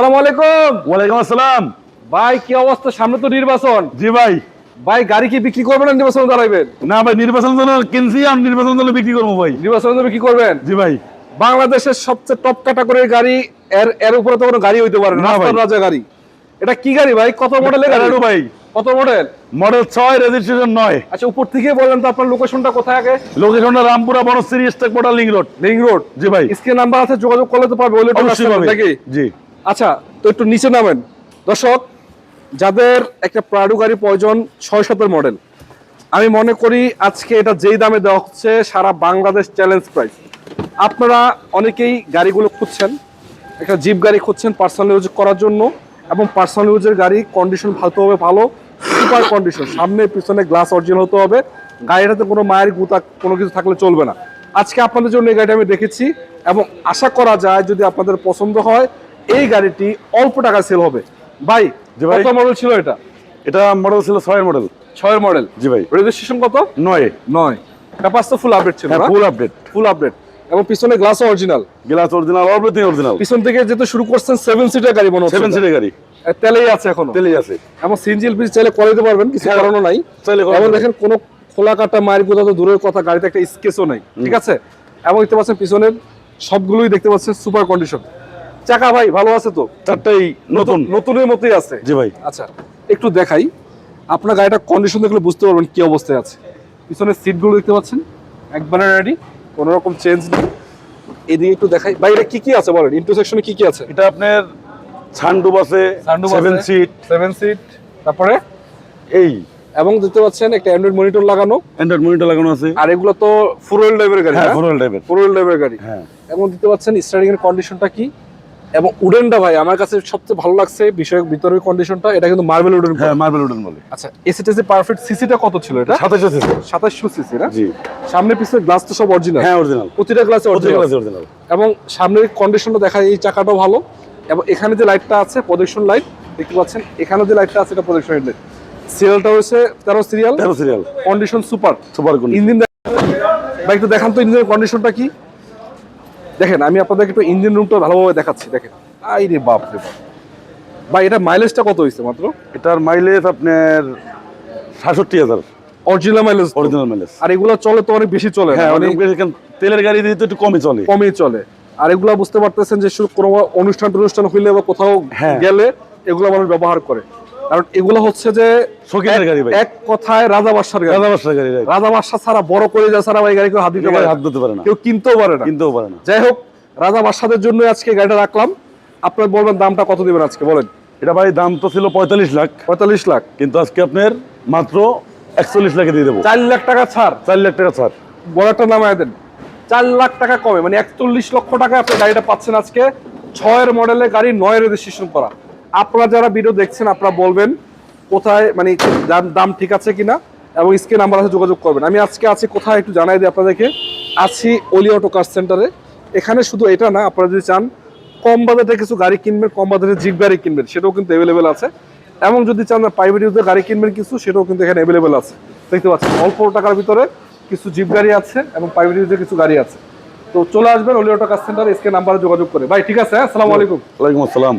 সালাম আলাইকুম। ওয়ালাইকুম আসসালাম। ভাই কি অবস্থা? সামনে তো নির্বাচন। জি ভাই। ভাই গাড়ি কি বিক্রি করবেন না নির্বাচন দাঁড়াইবেন? না ভাই নির্বাচন জন্য কিনছি আমি নির্বাচন জন্য বিক্রি করব ভাই। নির্বাচন দাঁড়াবে কি করবেন? জি ভাই। বাংলাদেশের সবচেয়ে টপ ক্যাটাগরির গাড়ি এর এর উপরে তো কোনো গাড়ি হইতে পারে না। রাজা গাড়ি। এটা কি গাড়ি ভাই? কত মডেলের গাড়ি? ভাই। কত মডেল মডেল ছয় রেজিস্ট্রেশন নয়। আচ্ছা উপর থেকে বলেন তো আপনার লোকেশনটা কোথায় আগে? লোকেশনটা রামপুরা বনশ্রী স্টেক মোটার লিঙ্ক রোড। Link road. জি ভাই। স্ক্রিন নাম্বার আছে যোগাযোগ করলে তো পারবে ওই পাবে। নাকি জি। আচ্ছা তো একটু নিচে নামেন। দর্শক, যাদের একটা প্রাডু গাড়ি প্রয়োজন, ছয় শতের মডেল। আমি মনে করি আজকে এটা যেই দামে দেওয়া হচ্ছে, সারা বাংলাদেশ চ্যালেঞ্জ প্রাইস আপনারা অনেকেই গাড়িগুলো খুঁজছেন, একটা জিপ গাড়ি খুঁজছেন পার্সোনাল ইউজ করার জন্য, এবং পার্সোনাল ইউজের গাড়ি কন্ডিশন ভালো হবে, ভালো সুপার কন্ডিশন সামনে, পিছনে গ্লাস অরিজিনাল হতে হবে, গাড়িটাতে কোনো মায়ের গুতা, কোনো কিছু থাকলে চলবে না। আজকে আপনাদের জন্য এই গাড়িটা আমি দেখেছি, এবং আশা করা যায় যদি আপনাদের পছন্দ হয় এই গাড়িটি অল্প টাকা সেল হবে। ভাই জি ভাই। কত মডেল ছিল এটা? এটা মডেল ছিল ছয়ের মডেল ছয়ের মডেল জি ভাই। রেজিস্ট্রেশন কত? নয়। নয়। পেপার তো ফুল আপডেট ছিল ফুল আপডেট ফুল আপডেট এবং পিছনে glass original glass original everything original পিছন থেকে যেতে শুরু করছেন সেভেন সিটার গাড়ি মনে হচ্ছে সেভেন সিটের গাড়ি। তেলেই আছে এখনও। তেলেই আছে। এবং সিনজিল পিস চাইলে করে দিতে পারবেন কিছু হ্যাঁ। করানো নাই। চাইলে এবং দেখেন কোনো খোলা কাটা মায়ের কোথাও তো দূরের কথা গাড়িতে একটা স্কেচও নাই ঠিক আছে? এবং দেখতে পাচ্ছেন পিছনের সবগুলোই দেখতে পাচ্ছেন সুপার কন্ডিশন চাকা ভাই ভালো আছে তো? চারটাই নতুন। নতুনের মতোই আছে। জি ভাই। আচ্ছা একটু দেখাই। আপনার গাড়িটা কন্ডিশন দেখলে বুঝতে পারবেন কি অবস্থায় আছে। পিছনের সিটগুলো দেখতে পাচ্ছেন? একবারে রেডি কোনো রকম চেঞ্জ নেই। এদিকে একটু দেখাই। বাইরে কি কি আছে বলেন? ইন্টারসেকশনে কি কি আছে? এটা আপনার সানডুপ আছে সেভেন সিট সেভেন সিট তারপরে? এই। এবং দেখতে পাচ্ছেন একটা অ্যান্ড্রয়েড মনিটর লাগানো। অ্যান্ড্রয়েড মনিটর লাগানো আছে। আর এগুলো তো ফোর হুইল ড্রাইভের গাড়ি হ্যাঁ ফোর টাইপের ফোর হুইল ড্রাইভের গাড়ি। হ্যাঁ। এবং দেখতে পাচ্ছেন স্টার্টিং এর কন্ডিশনটা কি? এবং উডেনটা ভাই আমার কাছে সবচেয়ে ভালো লাগছে বিষয়ক ভিতরের কন্ডিশনটা এটা কিন্তু মার্বেল উডেন হ্যাঁ মার্বেল উডেন বলে। আচ্ছা এসিটিসি পারফেক্ট সিসিটা কত ছিল এটা? সাতাশ আছে সাতাশশো সিসি না? জি। সামনে পিছনে গ্লাস তো সব অরিজিনাল হ্যাঁ অরিজিনাল প্রতিটা গ্লাসে অরিজিনাল এবং সামনের কন্ডিশনটা দেখা এই চাকাটাও ভালো। এবং এখানে যে লাইটটা আছে প্রজেকশন লাইট দেখতে পাচ্ছেন? এখানে যে লাইটটা আছে এটা প্রজেকশন লাইট সিরিয়ালটা হচ্ছে তেরো সিরিয়াল তেরো serial condition super super engine ভাই একটু দেখান তো ইঞ্জিনের কন্ডিশনটা কি? দেখেন আমি আপনাদেরকে একটু ইঞ্জিন রুমটা ভালোভাবে দেখাচ্ছি দেখেন। আই রে বাপ রে বাপ। ভাই এটা মাইলেজটা কত হয়েছে মাত্র? এটার মাইলেজ আপনার সাতষট্টি হাজার। অরিজিনাল মাইলেজ অরিজিনাল মাইলেজ আর এগুলো চলে তো অনেক বেশি চলে হ্যাঁ মানে অনেক বেশি তেলের গাড়ি দিয়ে তো একটু কমই চলে। কমই চলে। আর এগুলা বুঝতে পারতেছেন যে কোনো অনুষ্ঠান টনুষ্ঠান হইলে বা কোথাও হ্যাঁ। গেলে এগুলো মানুষ ব্যবহার করে। কারণ এগুলো হচ্ছে যে শৌখিনের গাড়ি ভাই। এক কথায় রাজা বাদশার গাড়ি। রাজা বাসার গাড়ি। রাজা বাদশা ছাড়া বড় করে যা ছাড়া ভাই গাড়ি কেউ হাত দিতে পারে হাত দিতে পারে না। কেউ কিনতেও পারে না। কিনতেও পারে না। যাই হোক রাজা বাদশাদের জন্য আজকে গাড়িটা রাখলাম। আপনার বলবেন দামটা কত দিবেন আজকে? বলেন। এটা ভাই দাম তো ছিল পঁয়তাল্লিশ লাখ। পঁয়তাল্লিশ লাখ। কিন্তু আজকে আপনার মাত্র একচল্লিশ লাখে দিয়ে দেবো। চার লাখ টাকা ছাড়। চার লাখ টাকা ছাড়। বড় একটা নামায় দেন। চার লাখ টাকা কমে মানে একচল্লিশ লক্ষ টাকা আপনি গাড়িটা পাচ্ছেন আজকে। ছয়ের মডেলের গাড়ি নয় রেজিস্ট্রেশন করা। আপনারা যারা ভিডিও দেখছেন, আপনারা বলবেন কোথায় মানে দাম দাম ঠিক আছে কিনা, এবং স্ক্রিন নাম্বার আছে, যোগাযোগ করবেন। আমি আজকে আছি কোথায় একটু জানাই দিই আপনাদেরকে। আছি অলি অটো কার সেন্টারে। এখানে শুধু এটা না, আপনারা যদি চান, কম বাজেটে কিছু গাড়ি কিনবেন, কম বাজারে জিপ গাড়ি কিনবেন, সেটাও কিন্তু অ্যাভেলেবেল আছে। এবং যদি চান প্রাইভেট ইউজের গাড়ি কিনবেন কিছু, সেটাও কিন্তু এখানে অ্যাভেলেবেল আছে। দেখতে পাচ্ছেন, অল্প টাকার ভিতরে কিছু জিপ গাড়ি আছে এবং প্রাইভেট ইউজের কিছু গাড়ি আছে। তো চলে আসবেন অলি অটো কার সেন্টার এসকে নাম্বারে যোগাযোগ করে। ভাই, ঠিক আছে হ্যাঁ? আসসালামু আলাইকুম। ওয়ালাইকুম আসসালাম।